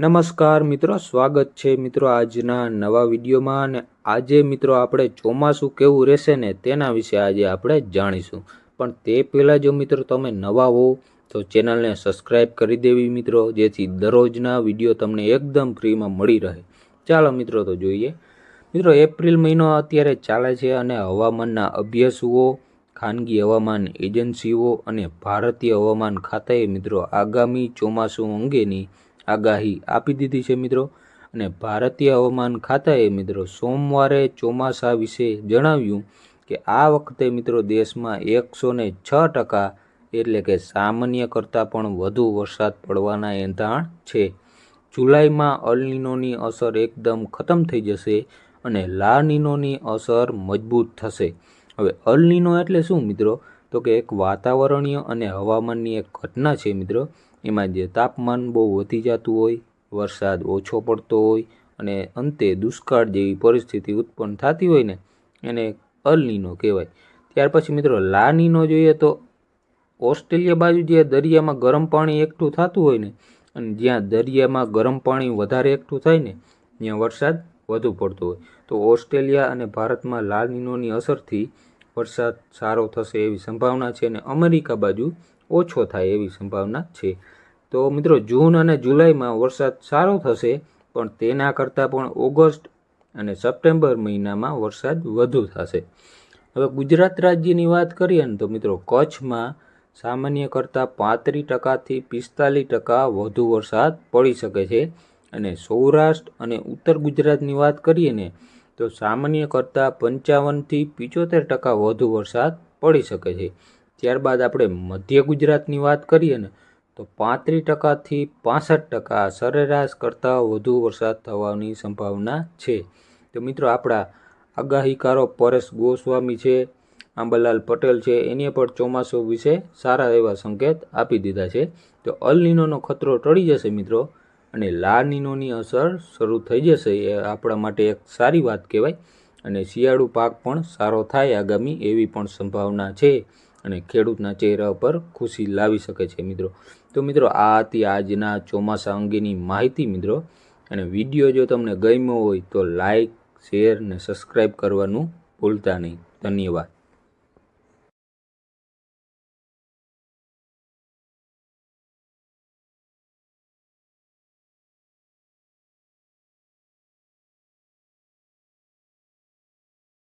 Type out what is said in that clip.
નમસ્કાર મિત્રો, સ્વાગત છે મિત્રો આજના નવા વિડીયોમાં અને આજે મિત્રો આપણે ચોમાસું કેવું રહેશે ને તેના વિશે આજે આપણે જાણીશું. પણ તે પહેલાં જો મિત્રો તમે નવા હો, તો ચેનલને સબસ્ક્રાઈબ કરી દેવી મિત્રો, જેથી દરરોજના વીડિયો તમને એકદમ ફ્રીમાં મળી રહે. ચાલો મિત્રો તો જોઈએ. મિત્રો, એપ્રિલ મહિનો અત્યારે ચાલે છે અને હવામાનના અભ્યાસુઓ, ખાનગી હવામાન એજન્સીઓ અને ભારતીય હવામાન ખાતાએ મિત્રો આગામી ચોમાસું અંગેની આગાહી આપી દીધી છે મિત્રો. અને ભારતીય હવામાન ખાતાએ મિત્રો સોમવારે ચોમાસા વિશે જણાવ્યું કે આ વખતે મિત્રો દેશમાં એકસો ને છ ટકા એટલે કે સામાન્ય કરતાં પણ વધુ વરસાદ પડવાના એંધાણ છે. જુલાઈમાં અલનીનોની અસર એકદમ ખતમ થઈ જશે અને લાનીનોની અસર મજબૂત થશે. હવે અલનીનો એટલે શું મિત્રો? તો કે એક વાતાવરણીય અને હવામાનની એક ઘટના છે મિત્રો. એમાં જે તાપમાન બહુ વધી જતું હોય, વરસાદ ઓછો પડતો હોય અને અંતે દુષ્કાળ જેવી પરિસ્થિતિ ઉત્પન્ન થતી હોય ને, એને અલનીનો કહેવાય. ત્યાર પછી મિત્રો લાનીનો જોઈએ તો ઓસ્ટ્રેલિયા બાજુ જે દરિયામાં ગરમ પાણી એકઠું થતું હોય ને, અને જ્યાં દરિયામાં ગરમ પાણી વધારે એકઠું થાય ને, ત્યાં વરસાદ વધુ પડતો હોય. તો ઓસ્ટ્રેલિયા અને ભારતમાં લાનીનોની અસરથી વરસાદ સારો થશે એવી સંભાવના છે અને અમેરિકા બાજુ ઓછો થાય એવી સંભાવના છે. તો મિત્રો, જૂન અને જુલાઈમાં વરસાદ સારો થશે, પણ તેના કરતાં પણ ઓગસ્ટ અને સપ્ટેમ્બર મહિનામાં વરસાદ વધુ થશે. હવે ગુજરાત રાજ્યની વાત કરીએ ને તો મિત્રો, કચ્છમાં સામાન્ય કરતાં પાંત્રીસ ટકાથી પિસ્તાલીસ ટકા વધુ વરસાદ પડી શકે છે. અને સૌરાષ્ટ્ર અને ઉત્તર ગુજરાતની વાત કરીએ ને, તો સામાન્ય કરતાં પંચાવનથી પિચોતેર ટકા વધુ વરસાદ પડી શકે છે. ત્યારબાદ આપણે મધ્ય ગુજરાતની વાત કરીએ ને, તો પાંત્રીસ ટકાથી પાસઠ ટકા સરેરાશ કરતાં વધુ વરસાદ થવાની સંભાવના છે. તો મિત્રો, આપણા આગાહીકારો પરેશ ગોસ્વામી છે, આંબાલાલ પટેલ છે, એને પણ ચોમાસું વિશે સારા એવા સંકેત આપી દીધા છે. તો અલનીનોનો ખતરો ટળી જશે મિત્રો, અને લાનીનોની અસર શરૂ થઈ જશે એ આપણા માટે એક સારી વાત કહેવાય, અને શિયાળુ પાક પણ સારો થાય આગામી એવી પણ સંભાવના છે. અને ખેડૂતના ચહેરા પર ખુશી લાવી શકે છે મિત્રો. તો મિત્રો, આ હતી આજના ચોમાસા અંગેની માહિતી મિત્રો. અને વીડિયો જો તમને ગમ્યો હોય તો લાઈક, શેર ને સબસ્ક્રાઈબ કરવાનું ભૂલતા નહીં. ધન્યવાદ.